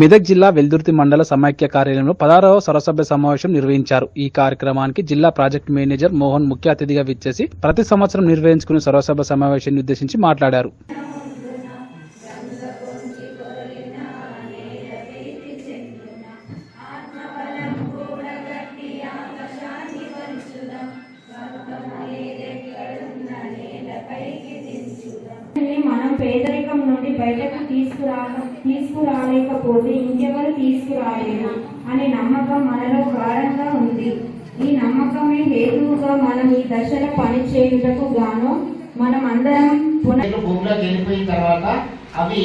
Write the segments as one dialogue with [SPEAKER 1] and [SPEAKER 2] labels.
[SPEAKER 1] మెదక్ జిల్లా వెల్దుర్తి మండల సమాఖ్య కార్యాలయంలో పదహారవ సరసభ్య సమావేశం నిర్వహించారు. ఈ కార్యక్రమానికి జిల్లా ప్రాజెక్ట్ మేనేజర్ మోహన్ ముఖ్య అతిథిగా విచ్చేసి ప్రతి సంవత్సరం నిర్వహించుకునే సర్వసభ్య సమావేశాన్ని ఉద్దేశించి మాట్లాడారు.
[SPEAKER 2] మనం పేదరికం నుండి బయటకు తీసుకురా తీసుకురాలేకపోతే ఇంకెవరు తీసుకురాలేరు అనే నమ్మకం మనలో గాఢంగా ఉంది. ఈ నమ్మకమే హేతువుగా మనం ఈ దశలో పనిచేయుటకు గాను మనం అందరం పునః
[SPEAKER 3] భూమిలోకి వెళ్ళిపోయిన తర్వాత అవి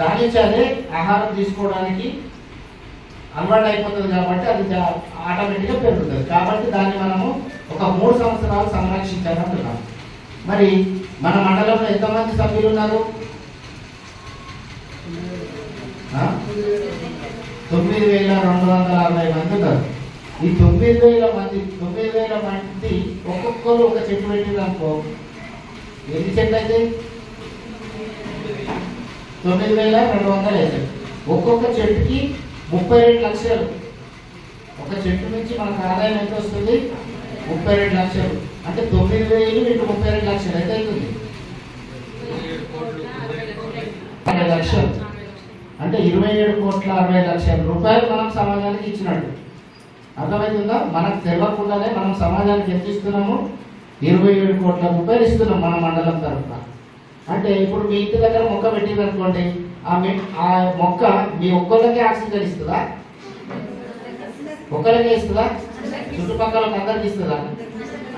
[SPEAKER 3] దాని ఆహారం తీసుకోవడానికి అలవాటు అయిపోతుంది కాబట్టి అది ఆటోమేటిక్గా పెరుగుతుంది. కాబట్టి దాన్ని మనము ఒక మూడు సంవత్సరాలు సంరక్షించాలంటున్నాం మరి మన మండలంలో ఎంతమంది సభ్యులు ఉన్నారు తొమ్మిది వేల రెండు వందల అరవై మంది ఉన్నారు. ఈ తొమ్మిది వేల మంది తొమ్మిది వేల మంది ఒక్కొక్కరు ఒక చెట్టు పెట్టిందనుకో ఎన్ని చెట్లు అయితే? తొమ్మిది వేల రెండు వందలు అయితే. ఒక్కొక్క చెట్టుకి ముప్పై రెండు లక్షలు. ఒక చెట్టు నుంచి మనకు ఆదాయం ఎంత వస్తుంది? ముప్పై రెండు లక్షలు. అంటే తొమ్మిది వేలు రెండు ముప్పై రెండు లక్షలు ఎంత అవుతుంది? అరవై లక్షలు. అంటే ఇరవై ఏడు కోట్ల అరవై లక్షల రూపాయలు మనం సమాజానికి ఇచ్చినట్టు. అర్థమవుతుందా మనకు తెలియకుండానే మనం సమాజానికి ఎంత ఇస్తున్నాము? ఇరవై ఏడు కోట్ల రూపాయలు ఇస్తున్నాం మన మండలం తరఫున అంటే ఇప్పుడు మీ ఇంటి దగ్గర మొక్క పెట్టిందనుకోండి ఆ మీ ఆ మొక్క మీ ఒక్కళ్ళకే ఆక్సిజన్ ఇస్తుందా? ఒక్కరికే ఇస్తుందా? చుట్టుపక్కల అందరికి ఇస్తుందా?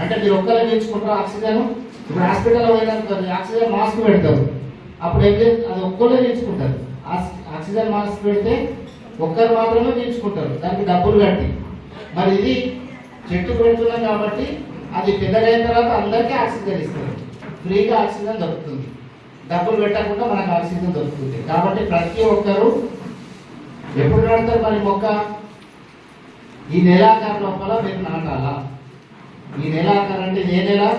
[SPEAKER 3] అంటే మీరు ఒక్కరే తెచ్చుకుంటారు ఆక్సిజన్? ఇప్పుడు హాస్పిటల్లో పోయిననుకోండి ఆక్సిజన్ మాస్క్ పెడతారు. అప్పుడు ఏం అది ఒక్కరే తెచ్చుకుంటారు ఆక్సిజన్ మాస్క్ పెడితే ఒక్కరు మాత్రమే తీర్చుకుంటారు దానికి డబ్బులు కట్టి. మరి ఇది చెట్టు పెడుతున్నాం కాబట్టి అది పెద్దగైన తర్వాత అందరికీ ఆక్సిజన్ ఇస్తారు. ఫ్రీగా ఆక్సిజన్ దొరుకుతుంది. డబ్బులు పెట్టకుండా మనకు ఆక్సిజన్ దొరుకుతుంది. కాబట్టి ప్రతి ఒక్కరు ఎప్పుడు నాడతారు మరి మొక్క? ఈ నెలాఖరు లోపల మీరు నాటాలా? ఈ నెలాఖరు అంటే ఏ నెల?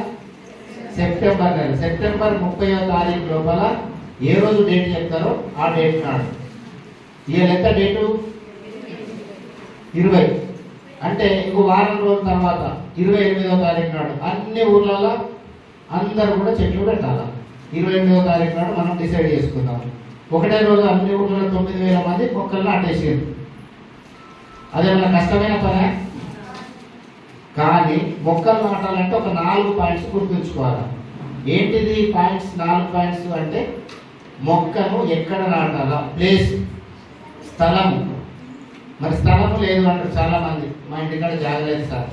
[SPEAKER 3] సెప్టెంబర్ నెల. సెప్టెంబర్ ముప్పై తారీఖు లోపల ఏ రోజు డేట్ చెప్తారో ఆ డేట్ నాడు. ఈ ఎంత డేటు? ఇరవై. అంటే ఇంకో వారం రోజుల తర్వాత ఇరవై ఎనిమిదవ తారీఖు నాడు. అన్ని ఊర్లలో అందరూ కూడా చెట్లు పెట్టాలి? ఇరవై ఎనిమిదవ తారీఖు నాడు మనం డిసైడ్ చేసుకుందాం. ఒకటే రోజు అన్ని ఊర్లలో తొమ్మిది వేల మంది మొక్కలను అదే అదేమన్నా కష్టమైన పనే? కానీ మొక్కలు నాటాలంటే ఒక నాలుగు పాయింట్స్ గుర్తుంచుకోవాలి. ఏంటిది పాయింట్స్? నాలుగు పాయింట్స్ అంటే మొక్కను ఎక్కడ నాటాలా? ప్లేస్. స్థలం మరి స్థలము లేదు అంటారు చాలా మంది మా ఇంటికాడ జాగ్రత్త సార్.